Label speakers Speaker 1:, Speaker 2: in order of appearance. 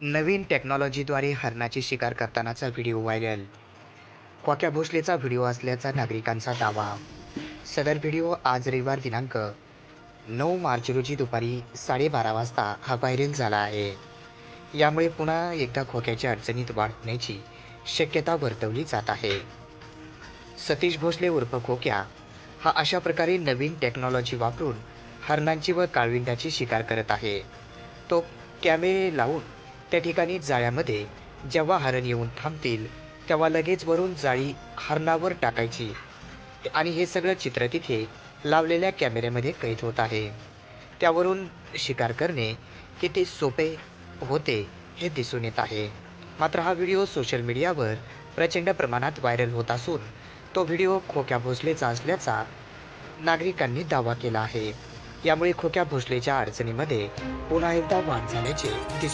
Speaker 1: नवीन टेक्नॉलॉजीद्वारे हरणाची शिकार करतानाचा व्हिडिओ व्हायरल क्वाक्या भोसलेचा व्हिडिओ असल्याचा नागरिकांचा दावा. सदर व्हिडिओ आज रविवार दिनांक नऊ मार्च रोजी दुपारी साडेबारा वाजता हा व्हायरल झाला आहे. यामुळे पुन्हा एकदा खोक्याच्या अडचणीत वाढ होण्याची शक्यता वर्तवली जात आहे. सतीश भोसले उर्फ खोक्या हा अशा प्रकारे नवीन टेक्नॉलॉजी वापरून हरणांची व काळविंडाची शिकार करत आहे. तो कॅमेरे लावून त्या ठिकाणी जाळ्यामध्ये जेव्हा हरण येऊन थांबतील तेव्हा लगेच वरून जाळी हरणावर टाकायची. आणि हे सगळं चित्र तिथे लावलेल्या कॅमेऱ्यामध्ये कैद होत आहे. त्यावरून शिकार करणे किती सोपे होते हे दिसून येत आहे. मात्र हा व्हिडिओ सोशल मीडियावर प्रचंड प्रमाणात व्हायरल होत असून तो व्हिडिओ खोक्या भोसलेचा असल्याचा नागरिकांनी दावा केला आहे. यामुळे खोक्या भोसलेच्या अडचणीमध्ये पुन्हा एकदा वाढ झाल्याचे दिसून